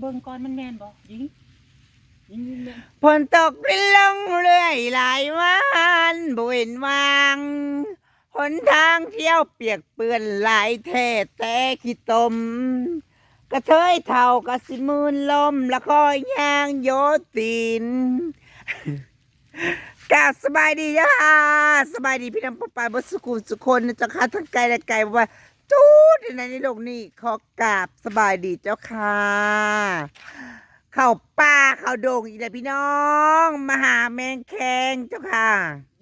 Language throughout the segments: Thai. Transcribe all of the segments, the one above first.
เบิ่งก่อนมันแม่นบ่ยิงยิงยิงแม่นฝนตกรินลงเรื่อยหลายวันบ่เห็นวางหนทางเที่ยวเปียกเปื้อนหลายแท้แต่ขี้ตม กระเทยเท่ากระสิมืนลมล้วก็ย่างโยตินกาสบายดีจ้าสบายดีพี่น้องปปายบสุขุมสุคนนะจ้าค่ะทั้งไกลและไกลว่า จูดในในโลกนี้ขอกราบสบายดีเจ้าค่ะ เข้าป่าเข้าดงอีกแล้วพี่น้องมาหาแมงแคงเจ้าค่ะ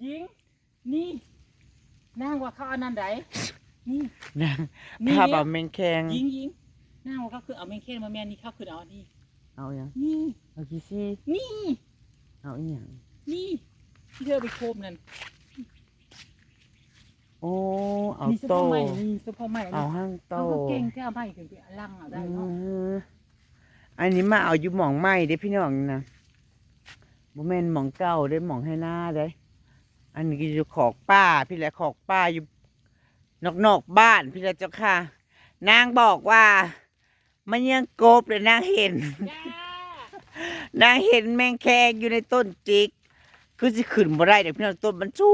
ยิง นี่นางว่าเขาเอานั่นไดนี่นะนี่ ภาพเอาแมงแคงยิงยิงนางว่าเขาคือเอาแมงเคนมาแม่นนี่เขาคือเอาอันนี้เอาอย่างนี่เอากี่ซี่นี่ เอาอีหยังนี่ที่เธอไปโคบนั่น โอ้เอานี่เฉโตพาะใหม่นี่เฉพาะใหม่เอาห้างโตเขาก็เก่งแค่เอาใหม่ถึงไปลังเอาได้อืเนาะมอันนี้มาเอาอยู่หมองใหม่เด้พี่น้องนะบ่แม่นหมองเก่าเด้หมองให้หน้าเด้ อันนี้ก็อยู่ขอกป้า พี่แหละขอกป้าอยู่นอกนอกๆบ้านพี่แหละเจ้าค่ะ นางบอกว่า มันยังกบเลยนางเห็น จ้านางเห็นแมงแคงอยู่ในต้นจิก คือสิขึ้นบ่ได้เดี๋ยวพี่น้องต้นมันสู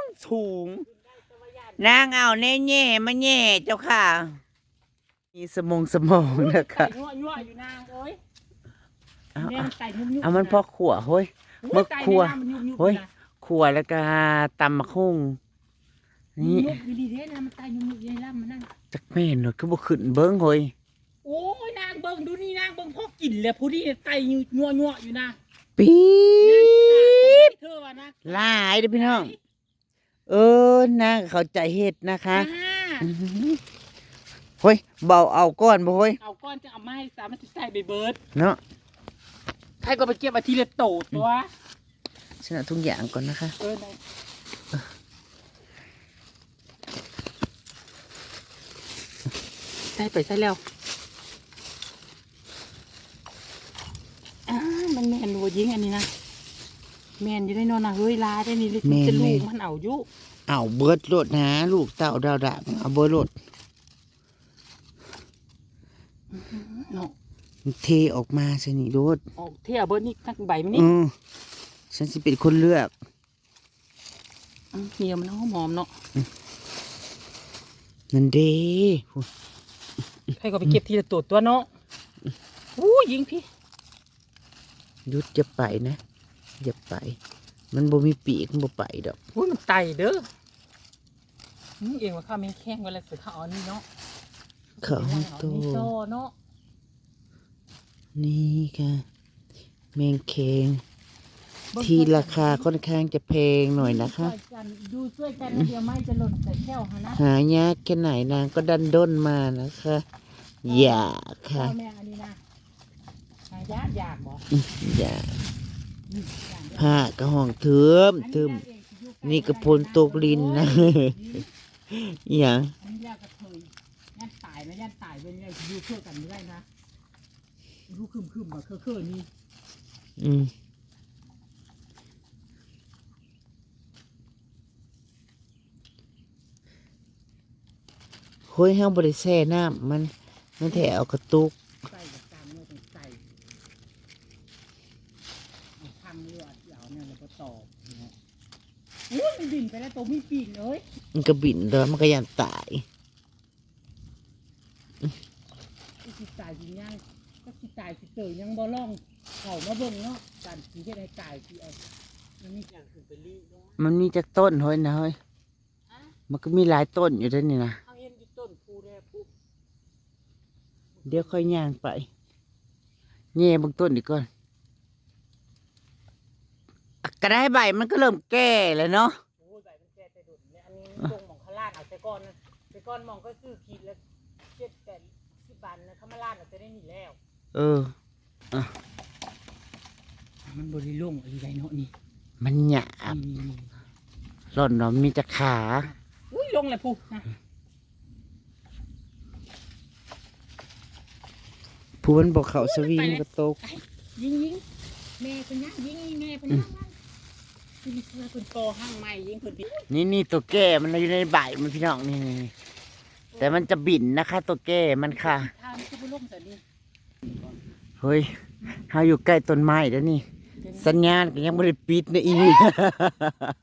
งสูง นางเอาแน่แน่ๆมาแน่เจ้าค่ะ มีสมองสมองนะคะไก่ยั่วยั่วอยู่นางเอ้ยเอาแม่เอามันไก่ยุ่มยุ่เอามันพอขวเฮ้ยมึกครัวเฮ้ยขวแล้วก็ตำมะคุ้งนี่นี่ยุบอยู่ดีเด้นะมันไก่ยุ่มยุ่อยู่ในลำมันนั่นจักแม่นเนอะคือบ่ขึ้นเบิ้งเฮ้ยโอ้ยนางเบิ่งดูนี่นางเบิ่งพ่อกินแล้วผู้ที่ไก่ยั่วยั่วอยู่นะปี๊บเธอว่านะหลายเด้อพี่น้อง เออนางเข้าใจเฮ็ดนะคะอ่าอื้อหือเฮ้ยเบาเอาก้อนบ่เฮ้ยเอาก้อนจะเอาไม้สามารถใส่ไปเบิร์ดเนาะใครก็ไปเก็บอาทีละโตตัวฉันเอาทุกอย่างก่อนนะคะ เออได้ใส่ไปใส่แล้วอ่ามันแมนวัวยิงอันนี้นะ แมนอยู่ได้นอนนะเฮ้ยลาได้นี่เลยแม่นจะลูกแม่น มันเอาอยู่เอาเบิดโลดนะลูกเต่าดาวดังเอาเบิดโลดเนาะเทออกมาสนิโลดออกเที่ยวเบิร์ดนี่ทั้งใบมันนี่อือฉันสิเป็นคนเลือกอืมเหี่ยวมันหอมหอมๆเนาะนั่นเด้ใครก็ไปเก็บทีละตัวตัวเนาะอู้ยิงพี่หยุดจะไปนะ อย่าไป มันบ่มีปีกมันบ่ไปดอกอู้มันไตเด้ออืมเองว่าข้าไม่แข้งเวลาเสือข้าเอ๋อนี่เนาะเขาให้โตนี่โตเนาะนี่ค่ะแมงเคง ที่ราคาค่อนข้างจะแพงหน่อยนะคะ ช่วยกันดูช่วยกันเดี๋ยวไม่จะหล่นใส่แก้วฮะนะหายากแค่ไหนนางก็ดันด้นมานะคะ อย่าพ่ค่ะอแม่อันนี้นะหายากอยากบอกอย่าอืมอยาก ผ้ากระห้องเทิมเทิมนี่กระพลตกลิ้นนะอย่าอันนี้ยากกระเทยยันตายนะยันตายเป็นไงอยู่เพื่อกันไม่ได้นะรู้คึมคึมๆแบบเคอะๆนี่อืมเฮ้ยห้างบริแช่น้ำมันมันแถเอากระตุกใส่กับกลางเมื่อต้องใส่เอาทำเรือเดี๋ยวเนี่ยเราก็ตอกนะอุ้ยมันดิ่นไปแล้วตัวมีปีกเลยมันก็บินแล้วมันก็ยันตายอีสิตายสิย่างก็สิตายสิเตยยังบ่ล่องเขามาเบิ่งเนาะการสีเฮ็ดให้ตายสิเอามันมีอย่างขึ้นไปรีเนาะมันมีจากต้นเฮ้ยนะเฮ้ยอะมันก็มีหลายต้นอยู่ด้วยนี่นะเอาเห็นอยู่ต้นภูแดภูเดี๋ยวค่อยย่างไปแง่บางต้นดีก่อน อะก็ได้ใบมันก็เริ่มแก่แล้วเนาะโอ้ยใบมันแก่แต่ดุนเลยอันนี้มันตรงหมองข้างล่างเอาแต่ก้อนนะแต่ก้อนหมองก็ซื้อขีดละเจ็ดแปดสิบบาทนะข้างล่างเอาจะได้หนีแล้ว เออมันบริโล่งอะไรเนาะนี่มันหยาบนี่นี่หล่อนเนาะมีแต่ขาอุ้ยลงเลยพูนะผู้มันบอกเขาสวีมันก็ตก ยิงยิงแม่เป็นยังยิงแม่เป็นยัง ที่มีเสื้อเป็นโตห้างใหม่ยิงเพิ่นพี่นี่นี่ตัวแก่มันอยู่ในใบมันพี่น้องนี่นี่นี่แต่มันจะบินนะคะ ตัวแก่มันค่ะทางคือบุล่มแต่นี่เฮ้ยเฮาอยู่ใกล้ต้นไม้แล้วนี่ สัญญาณก็ยังบ่ได้ปิดนะอีนี่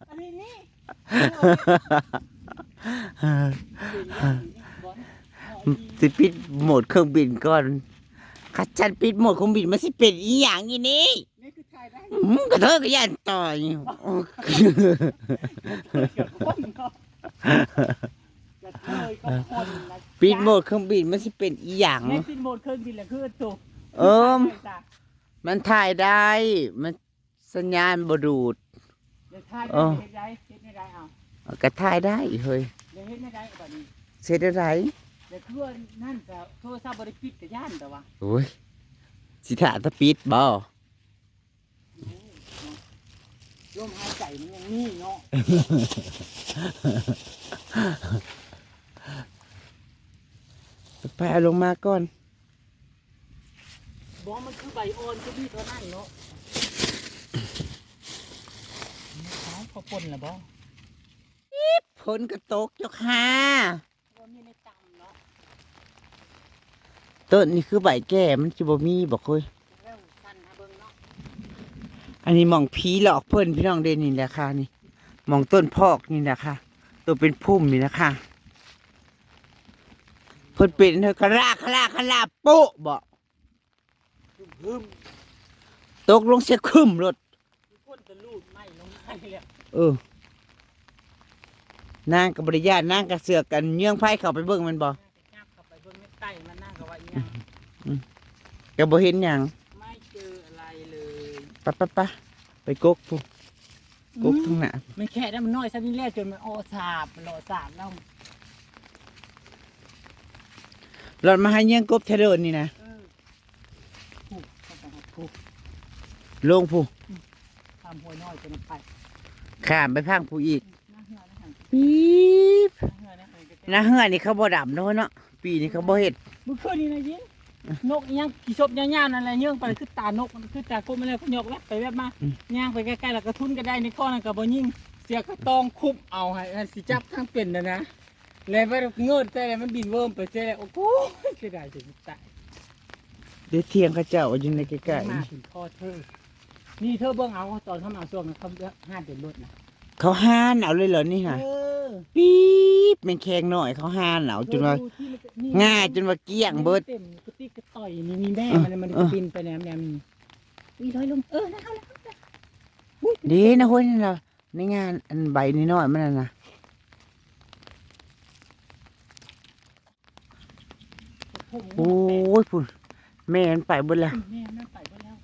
อันนี้นี่บอลสิปิดโหมดเครื่องบินก่อนคัดฉันปิดโหมดเครื่องบินมันสิเป็นอีหยังอีนี่ นี่คือถ่ายได้อืมกระเทยก็ยันต่อยกับคนเนาะกระเทยก็คนนะปิดโหมดเครื่องบินมันสิเป็นอีหยังแม่ปิดโหมดเครื่องบินแหละคือตัวเอิมมันถ่ายได้ มันสัญญาณบ่ดูดเดี๋ยวถ่ายเอได้อเฮ็ดได้เฮ็ดไม่ได้เอาเอาก็ถ่ายได้เฮ้ยเดี๋ยวเฮ็ดไม่ได้แบบนี้เสร็จอะไรเดี๋ยวคือว่านั่นก็โทรศัพท์บริปิดกับย่านแต่ว่าโอ้ยสิถ่าตะปิดบ่ ลมหายใจมันยังมีเนาะไปเอาลงมาก่อน บอกมันคือใบอ่อนก็มีเท่านั้นเนาะเขาเขาปนเหรอบ่ฝนก็ตกเจ้าค่ะว่ามีในตังเนาะต้นนี่คือใบแก่มันสิบ่มีบ่คุย แล้วสั้นฮะเบิ่งเนาะ อันนี้หมองผีหลอกเพิ่นพี่น้องเด่นนี่แหละค่ะนี่หมองต้นพอกนี่แหละค่ะตัวเป็นพุ่มนี่นะค่ะเพิ่นเป็นเธอกระลาคลาคลาโป๊ะบ่ฮึมตกลงเสียคึมรถคือก้นจะลูดไม่ลงไปเลยเออนางกับบริญาตนางกับเสือกกันเยื่องไผ่เข้าไปเบิ่งมันบ่น่าจะยับเข้าไปเบิ่งในใต้มันนั่งกับว่าอีหยังก็บ่เห็นหยัง ไม่เจออะไรเลย ปะปะปะไปกกผู้กกทั้งหน้ามันแค่นั้นมันน้อยซะนี่แหละจนมันออสาบมันหล่อสาบแล้วหลอดมาให้เยื่องกบเทเดินนี่นะเออผูกเข้าไปครับผูกลงผู้ทำหัวน้อยจนมันไปข้ามไปพังผู้อีกน่าเหือนะฮะปี๊บน่าเหือนะฮะนะเฮือนี่เขาบ่ดำเนาะเนาะปีนี้เขาบ่เฮ็ดเมื่อคืนนี้นะยิน นกยังกี่ศพย่างๆนั่นแหละเยื่องไปคือตานกมันคือตากบมาแล้วก็ยกแวบไปแวบมาย่างไปใกล้ๆแล้วก็ทุนก็ได้ในก้อนนั่นก็บ่ยิ่งเสียกระตองคุบเอาให้ให้สิจับทั้งเป็นนะนะแล้วไปเงินแต่แล้วมันบินเวิร์มไปเสียแล้วโอ้โหเสียดายจนตายเดี๋ยวเที่ยงเขาเจ้าอยู่ในใกล้มาถึงพ่อเธอนี่เธอเบิ่งเอาตอนเขามาช่วงนั้นเขาห้าเดือนรถนะๆเขาห้านเอาเลยเหรอนี่ฮะเออปี๊บแม่งแข็งหน่อยเขาห้านเอาจนว่าดูที่มันง่ายจนว่าเกลี้ยงเบิด เต็มกระติกกระต่อยนี่มีแม่เออมันมันเออบินไปแนมแนมนี่อุ้ยลอยลงเออนะเอาแล้วดีนะเฮ้ยนี่เราในงานอันใบนี่น้อยมันน่ะนะผมโอ้ยพุ่นแม่มันไปเบิดแล้วแม่นั่นไปก็แล้ว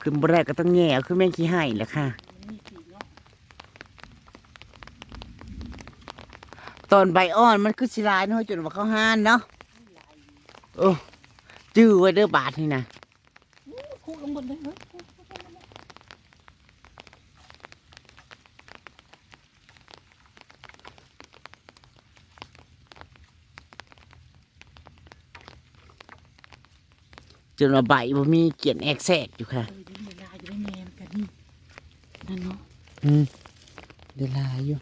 ขึ้นบ่ได้ก็ต้องแง่เอาคือแม่งขี้ให้แหละค่ะมันมีสีเนาะตอนใบอ่อนมันคือสิลายเนาะจนว่าเขาห้านเนาะ โอ้จื้อไว้เด้อบาทนี่นะคู่ลงบนเลยเฮ้ยคู่คู่ลงบนเลยจนว่าใบบ่มีเกียนแอกแซกอยู่ค่ะเออเดี๋ยวเวลาจะได้แม่มกันนี่นั่นเนาะอืมเวลาอยู่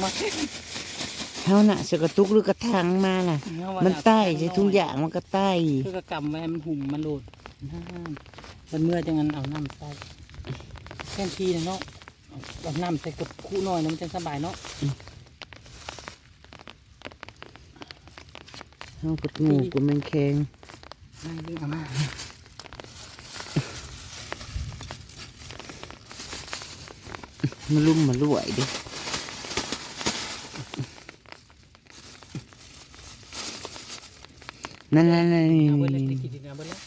มา เฮาน่ะเสกกระตุกหรือกระทังมาน่ะ มันใต้ใช่ทุกอย่างมันก็ใต้คือกระกำแม่มันหุ่มมันโหลดน้ำมันเมื่อจังงั้นเอาน้ำใส่แค่ทีนะเนาะเอาน้ำใส่กับคู่หน่อยนะมันจะสบายเนาะเฮาก็งูกูแม่งแข็งไม่เรื่องเอามามันลุ่มมันรวยดิ นั่นนั่นนั่นนี่เอาบิ้เลยนี่ตะกี้ดินะเบิ้ลเลย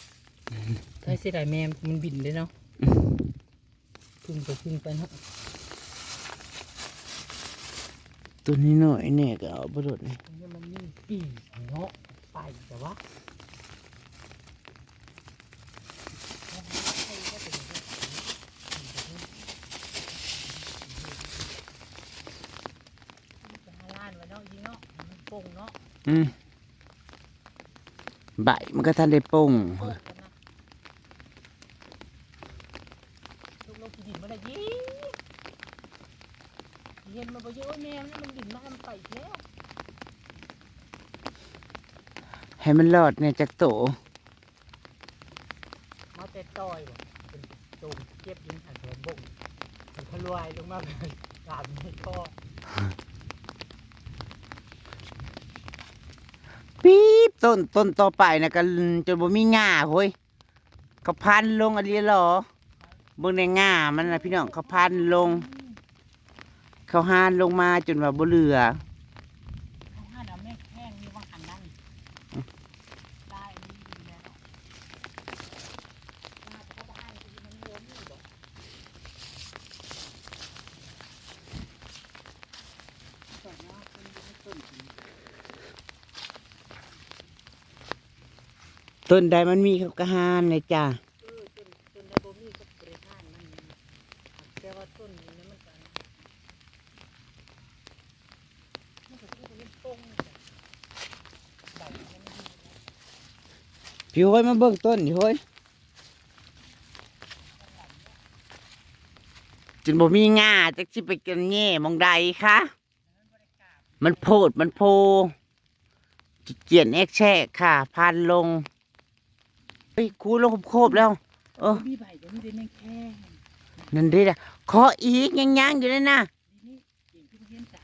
ใช่เสียดายแม่มันบินเลยเนาะพึ่งไปพึ่งไปเนาะตัวนี้หน่อยเนี่ยก็เอาไปโดดนี่เนี่ยมันมีปีเนาะไปแต่ว่าล้านไว้เนาะยิงเนาะมันปงเนาะอืม ใบมันก็ทันได้ป่งเปิดกันนะลูกลงกี่ดินมาได้ยี่เย็นมาบ่เยอะแม่มันมันดินมามันไปอีกแล้วให้มันรอดเนี่ยจากโตมาแต่ต้อยบ่เป็นตูมเก็บยิงหันแถมบงมันทะลวยลงมาเป็นกาดไม่ก็ปี๊บ ต้นต้นต่อไปนะก็จนบ่มีง่าเฮ้ยเขาพันลงอะไรหรอเบื้องในง่ามันนะพี่น้องเขาพันลง เขาหานลงมาจนว่าบ่เหลือ เขาห้าน้ำแม่แข้งนี่ว่างอันนั้นได้นี่ดีแล้วน่าจะเข้าบ้านคือมันล้มอยู่บ่ ก่อนเนาะเป็นไม่ต้น ต้นใดมันมีเขาก็หานเลยจ้าเออต้นต้นไดโบมีก็บริหารมันแต่ว่าต้นนี้นะมันก็มันก็คือมันตรงใบมันดีพี่ห้อยมาเบิ่งต้นนี่ห้อยจนบ่มีง่าจักสิไปกันแง่มองใดคะมันโพดมันโพเจียนเอ็กแช่ค่ะ พันลง เฮ้ยคูลงโคบๆแล้ว เออ มีใบก็มีได้แม่งแข้งนั่นดิละขออีกยังยังอยู่เลยนะนี่นี่เก่งที่เห็นจ้ะ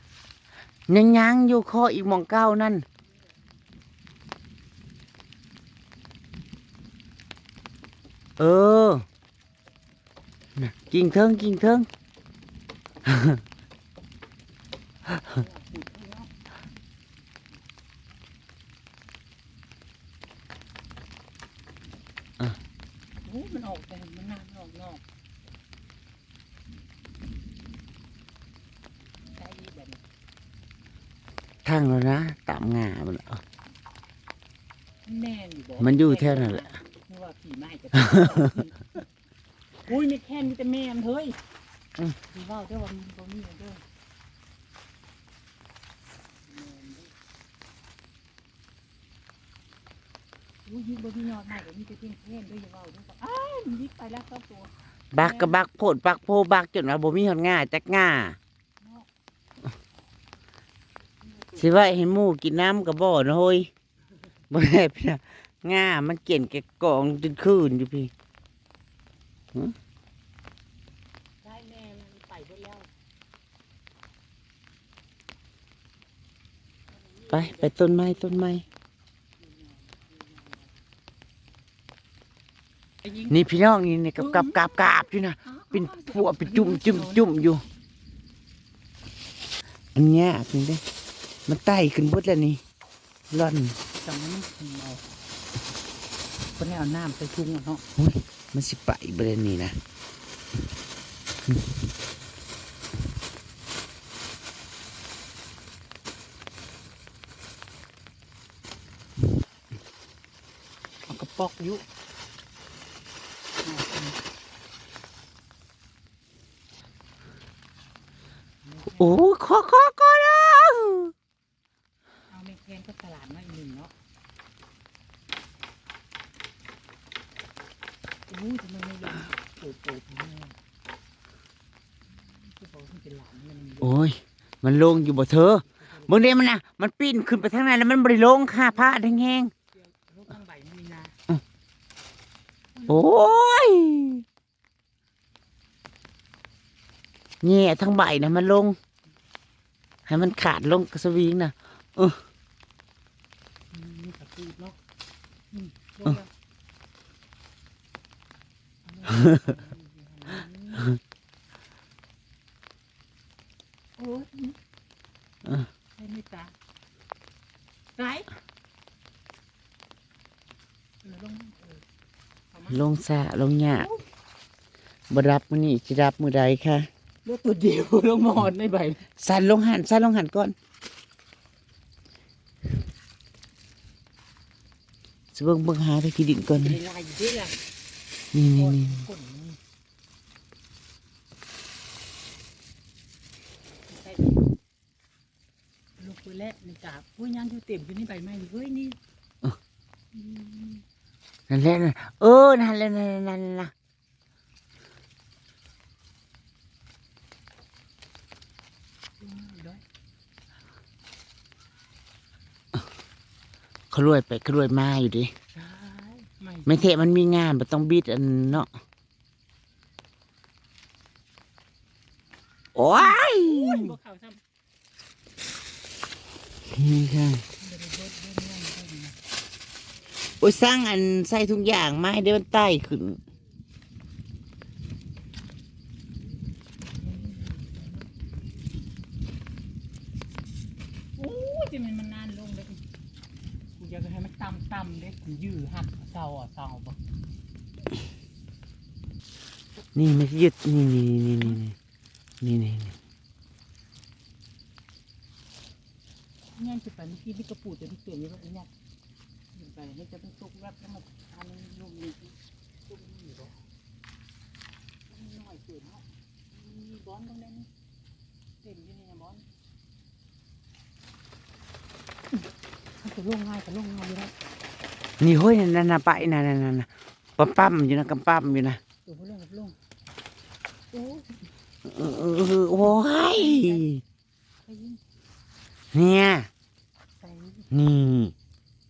ยังยังอยู่ขออีกหมองเก้านั่นเออน่ะกิ่งเทิงกิ่งเทิง โอ้มันออกแต่มันนานออกนอกใช่แบบนี้ ทางแล้วนะตามงามันเอาแม่นอยู่บ่มันอยู่แถวนั้นแหละนึกว่าผีไม้จะ อุ้ยไม่แค่มีแต่แม่มันเฮ้ยผีว่าเด้อว่ามันบ่มีเด้ออุ้ยยิงบ่มียอดใหม่ก็มีแต่เพียงแค่เด้ออย่าเว้าเด้ออ้าวมันยิบไปแล้วครับตัวบักกะบักโพดบักโพบักจนว่าบ่มีหอดง่าจักง่า สิว่าให้หมูกินน้ำกับบ่อนะเฮ้ยบ่ได้พี่นะง่ามันเกี่ยนแกะกองจนคืนอยู่พี่ได้แม่มันไปเบิดแล้วไปไปต้นไม้ต้นไม้ไอ้ยิงนี่พี่น้องนี่นี่กับกับกาบกาบอยู่นะเป็นพวกเป็นจุ่มจุ่มจุ่มอยู่อันเนี้ยเป็นได้ มันไต่ขึ้นเบดแล้วนี่ร่อนจังมันเอาคนนี้เอาน้ำใส่ถุงอะเนาะมันสิไปเบดนี่นะเอากระปอกอยู่โอ้ขอขอขอแล้ว เอาแม่แคนก็ตลาดมาอีกหนึ่งเนาะอู้ทำไมไม่ลงโปูปูทำไมที่บอกว่าเป็นหลานมันมี โอ้ย มันลงอยู่บ่เธอมึงเด้มันนะมันปีนขึ้นไปทางนั้นแล้วมันบริลงค่ะผ้าแห้งลูกข้างใบมันมีนาๆโอ้ยแง่ทั้งใบนะมันลง ให้มันขาดลงกระสวิงนะอืมมีกระตูดเนาะอื มลงแล้วโอ้ยใช่ไม่ตาไรเออลงเออเอามาลงสะลงหยาบรับมือนี่จะรับมือใดค่ะเลือกตัวเดียวลงหมอนในใบสั่นลงหันสั่นลงหันก่อนสเบิ่งเบิ่งหาไปที่ดินก่อนในนี่ลายอยู่ด้วยล่ะนี่นี่นี่ คนนี่ใส่ ลูกไปแล้วนี่จ้าอุ้ยยังอยู่เต็มอยู่นี่ใบไม้นี่เฮ้ยนี่นั่นแหละนั่นเออนั่นแหละนั่นนั่นนั่นนะขเขารวยไปเขารวยมาอยู่ดิไม่เทะมันมีงานมันต้องบิดอันเนาะโอ้ยบ่เขาซ้ำ นี่ค่ะโอ้ยสร้างอันใส่ทุกอย่างมาให้ได้มันใต้ขึ้นโอ้ยจะมันมันนานลงเลยกูอยากให้มันต่ำต่ำๆเลยกูยื้อหักเศร้าอะเศร้าบ่นี่ไม่ยึดนี่นี่นี่นี่นี่นี่นี่ เนี่ยจะไปเมื่อกี้ที่กระปูจะที่เปลี่ยนนี่ว่าไอ้เนี่ยไปนี่จะเป็นตุกแวบแล้วมาทานลูกนี้ตุกนี่อยู่บ่น้อยเกินเนาะมีบอลตรงนั้นเต็มอยู่นี่นะบอลถ้าจะลงง่ายก็ลงง่ายอยู่แล้วนี่เฮ้ยนั่นน่ะไปนั่นนั่นนั่นน่ะปั๊มปั๊มอยู่นะกำปั๊มอยู่นะเดี๋ยวพวกลงกับลงโอ้ยเออโอ้ยไปยิงเนี่ย นี่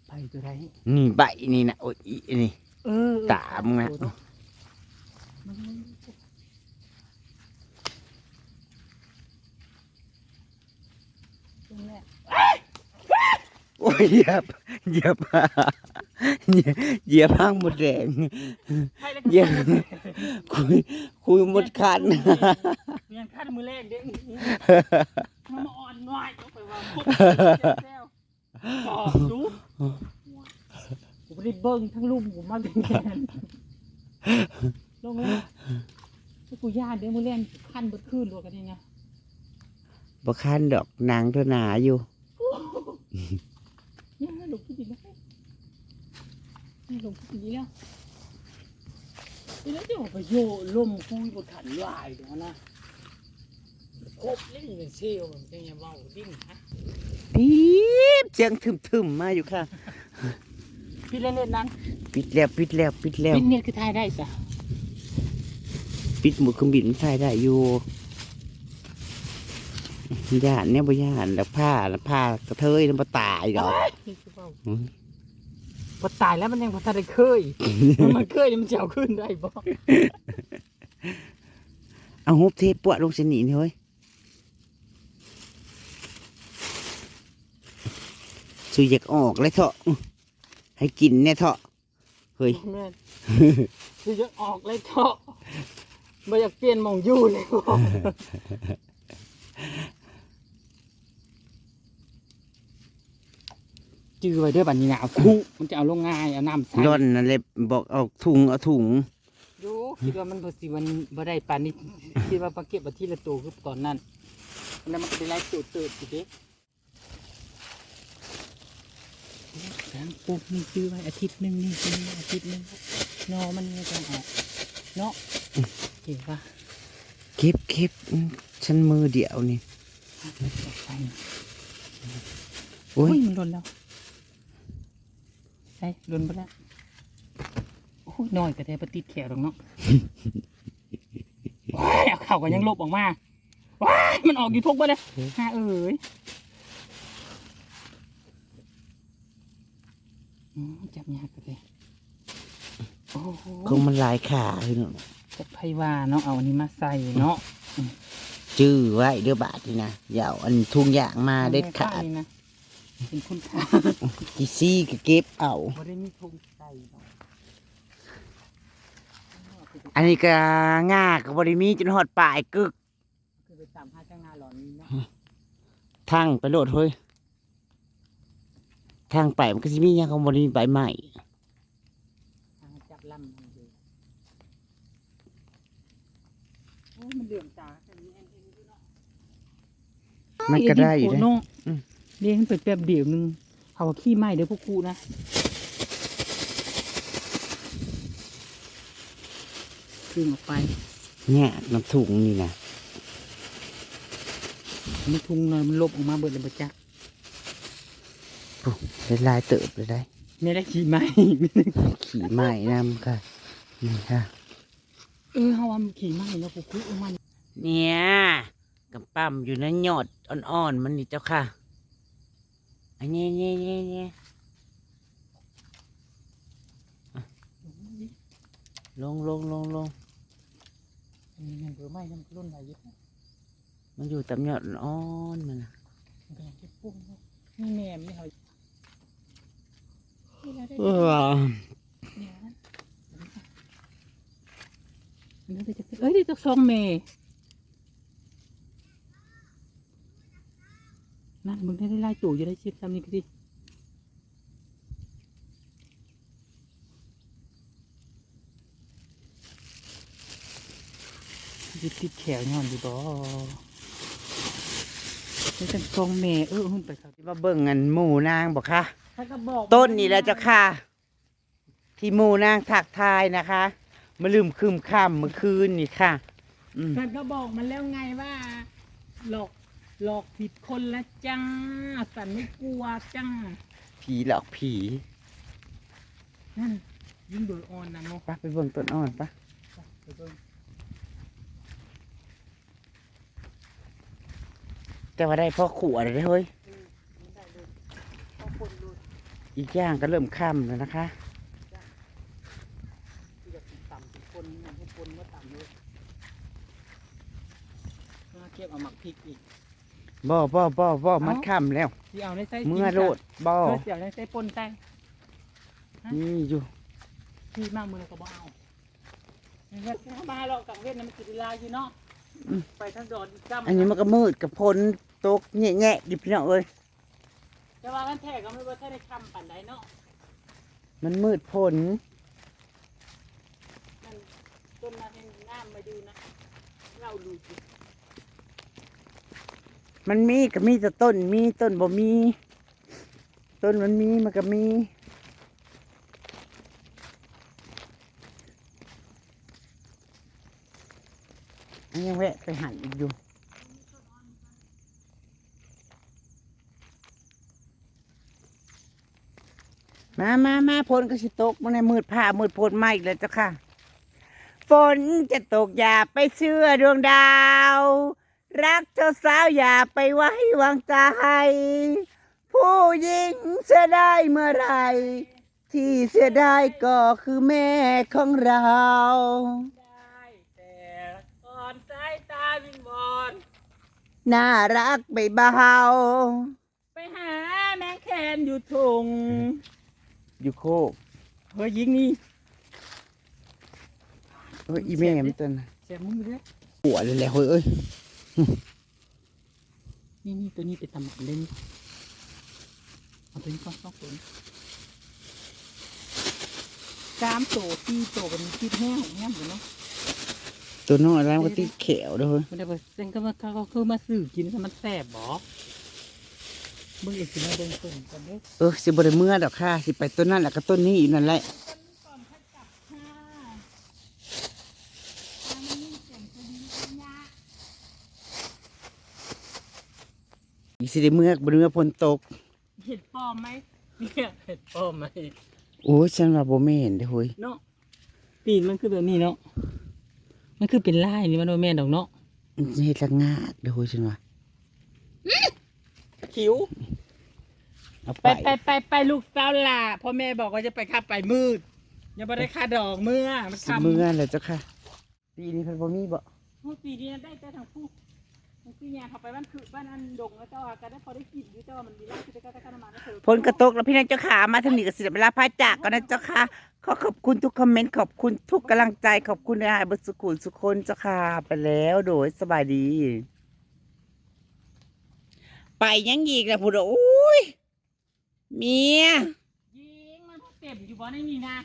ไปตัวไหนนี่ใบนี่นะโอ้ยอีนี่เออตามไงมันมันตรงแรกโอ้ยเหยียบเหยียบเหยียบเหยียบห้างหมดแดงใช่แล้วเหยียบคุยคุยหมดคันเรียนขั้นมือแรกเด้งมันมาอ่อนน้อยต้องไปว่า พวกแก้วบอกดูกูไม่ได้เบิ้งทั้งลุ่มกูมาเป็นแกนลงเลยถ้ากูย่านเด้มือเล่นขั้นเบิดขึ้นรวกันนี่นะบ่คันดอกนางเท่าหนาอยู่เนี่ยลงขึ้นดีแล้วนี่ลงขึ้นดีแล้วนี่แล้วจะออกไปโยลมคุยบนขันลายเดี๋ยวนะครบเล่นเป็นเซลล์มันจะยังเบาดิ้นฮะ ปี๊บเสียงทึมๆมาอยู่ค่ะ พี่เล่นเน็ตนั้นปิดแล้วปิดแล้วปิดแล้ว พี่เน็ตคือทายได้จ้ะปิดหมดเครื่องบินใช้ได้อยู่ย่านเนี่ยบ่ย่านแล้วผ้าแล้วผ้ากระเทยน้ำปตายดอกนี่คือเบาอืมพอตายแล้วมันยังพอตายได้เคย มันเคยนี่มันจะเอาขึ้นได้บ่ เอาฮุบเทปวดลงสนินี่เฮ้ย สุอยากออกเลยเถอะอื้อให้กินเนี่ยเถอะเฮ้ยแม่นคือจะออกเลยเถาะไม่อยากเปลี่ยนหมองอยู่เลยบ่จื้อไว้เด้วยบัดนี้นะเอาคุมันจะเอาลงง่ายเอาน้ำใส่ร่อนนั่นเลยบอกเอาถุงเอาถุงอยู่คิดว่ามันบ่สิมันบ่ได้ปานนี้คิดว่าปลาเก็บมาที่ละตัวคือตอนนั้นแล้วมันก็ได้ไล่ตูดเติดสิเด้ แสงปุ๊บนี่ซื้อไว้อาทิตย์หนึงนี่ซื้อไว้อาทิตย์หนึงนอมันไม่ต้องออกเนาะเห็นปะเก็บเก็บอื้อฉันมือเดียวนี่ออกไปโอ้โอ้ยยมันหล่นแล้วใช่หล่นไปแล้วโอ้ยน้อยแต่แท้ปติดแขวดอกเนาะว้ายเอาเข่าก็ยังลบออกมาว้ายมันออกอยู่ทุกบ่เลยฮะเอ้ยอืม จับยากเลยโอ้โหคงมันหลายขาคือเนาะจับไพว่าเนาะ เอาอันนี้มาใส่เนาะจื้อไว้เดี๋ยวบาทนี่นะอย่าเอาอันทุงยางมาเด็ดขาดอนี่นะเป็นคุณค่ากี่ซี่ก็เก็บเอาบ่ได้มีทุงใส่เนาะอันนี้ก็ง่าก็บริมีจนหอดปลายกึกคือไปตามหาจ้างงานหลอนนี้เนาะทั้งไปโลดเฮ้ย ทางไปมันก็สิมีหยังของบริมีใบใหม่ทางจับลำมันอยู่โอ้ยมันเหลื่อมตาแต่มีแอนเอ็นอยู่เนาะมันก็ได้อยู่เนานะะอืม เลี้ยงเป็ดแป๊บเดียวนึงเขาว่าขี้ไหม้เดี๋ยวพวกกูนะขึ้นออกไปเนี่ยน้ำถุงนี่นะมันทุงเลยมันลบออกมาเบิดเลยปะจ๊ะ ได้ลายเติบเลยได้ไม่ได้ขี่ใหม่ขี่ใหม่นำค่ะนี่ค่ะเออเฮาว่ามันขี่ใหม่แล้วกูคุยมันเนี่ยกับปั้มอยู่นะหยอดอ่อนๆมันนี่เจ้าค่ะอันนี้นี่ยเนี่ลงลงลงลงมีเงินเบอร์ไม่น้ำรุ่นอะไรยึดมันอยู่ตำหยอดอ่อนมันอ่งที่แม่ไม่เขา เราได้เออเนี่ยนะอันนี้จะเอ้ยด้ตักซองเมย์นั่นมึงได้ได้ไล่ตู่อยู่ได้ชิปซ้ำนี่ก็ดิยึดติดแขวย้อนดีบ่นี่เป็นซองเมย์เออหุ่นไปครับที่มาเบิ่งอันหมูนางบอกค่ะ ถ้าก็บอกต้นนี่แหละเจ้าค่ะ ที่หมูนางถักทายนะคะมาลืมคืมค่ำเมื่อคืนนี่ค่ะ อืมท่านก็บอกมันแล้วไงว่า หลอกหลอกผิดคนละจังสันไม่กลัวจังผีหลอกผีนั่นยิ่งโดยอ่อนนะเนาะปะไปเบิ่งต้นอ่อนปะไปเบิ่งแต่ว่าได้พ่อขวดเลยเฮ้ย มันได้เลยพอคนดู อีกอย่างก็เริ่มค่ำแล้วนะคะที่จะติดต่ำติดคนนะให้คนมาต่ำเลยมาเก็บเอาหมักพริกอีกบ่บ่บ่บ่เอ้ามัมันค่ำแล้วที่เอาในไส้เมื่อโลดบ่เพื่อเสียวในไส้ปนแตงนี่อยู่ที่มากมือก็บ่เอาเฮ็ดให้มาเรากังเวทน้ำมันกินลายอยู่เนาะไปทางดอนอีกจ้ำอันนี้มันก็มืดกับพลตกแง่ๆดิพี่น้องเอ้ย แต่ว่ากันแท้ก็ไม่ว่าถ้าได้คำปันใดเนาะมันมืดพลมันต้นมาให้น้ำมาดูนะ เราดูสิมันมีก็มีแต่ต้นมีต้นบ่มี ต้นมันมีมันก็มี อันยังแวะไปหันอีกอยู่ มามามาฝนก็สิตกมันในมืดผ้ามืดฝนมาอีกแล้วเจ้าค่ะ ฝนจะตกอย่าไปเชื่อดวงดาว รักเจ้าสาวอย่าไปไว้วางใจ ผู้หญิงเสียได้เมื่อไหรที่เสียได้ก็คือแม่ของเราได้แต่ก่อนสายตาวิงวอนน่ารักใบเบาไปหาแมงแคนอยู่ถุง อยู่โคกเฮ้ยยิงนี่เอ้ยอีแม่มันตัวน่ะเสียมึงเลยปวดเลยแหละเฮ้ยเอ้ยนี่นี่ตัวนี้ไปตำหมันเล่นเอาตัวนี้ก่อนสองตัวนี้สามตัวสี่ตัวเป็นคิดแห้งแห้งหมดเนาะตัวน้อยแล้วมันก็ติดแขวด้วยเฮ้ยมันได้บอกเซนก็มาเขาก็คือมาสื่อกินถ้ามันแสบบ่ เบิ่งอีกทีมาเบิ่งต้นกันเด้อเออสิบริเมื่อดอกค่ะ สิไปต้นนั่นแหละก็ต้นนี้อีกนั่นแหละก่อนค่อยกลับค่ะทางนี้เสียงจะดีนะอีกสิได้เมื่อบริเมื่อพนตก เห็ดปลอมไหมเนี่ยเห็ดปลอมไหมโอ้ยฉันว่าบ่แม่นเด้อเฮ้ยเนาะปีนมันคือแบบนี้เนาะมันคือเป็นลายนี่มันโดนแม่นดอกเนาะมันเฮ็ดละงากเด้อเฮ้ยฉันว่า คิ้วเอาไปไปไปไปไปลูกสาวล่ะพ่อแม่บอกว่าจะไปขับไปมืด ยังไม่ได้ค่าดอกเมื่อมันสิคำเมื่อแล้วเจ้าค่ะ ปีนี้เพิ่นบ่มีบ่พูดปีนี้ได้แต่ทางผู้มันคือยางเขาไปบ้านคือบ้านอันดงแล้วเจ้าอาก็ได้พอได้กินอยู่เจ้าว่ามันดีแล้วคือได้ก็ได้ค่าน้ำมันแล้วเถอะ ฝนกระตกแล้วพี่น้องเจ้าขามาทางนี้ก็สิได้เวลาพาจากกันนะเจ้าค่ะขอขอบคุณทุกคอมเมนต์ขอบคุณทุกกำลังใจขอบคุณนะบุสุขุนสุคนเจ้าค่ะไปแล้วโดยสบายดี ไปยังอีกแล้วพูดว่าอุ้ยเมียยิงมันเต็มอยู่บ่ได้นี่นะ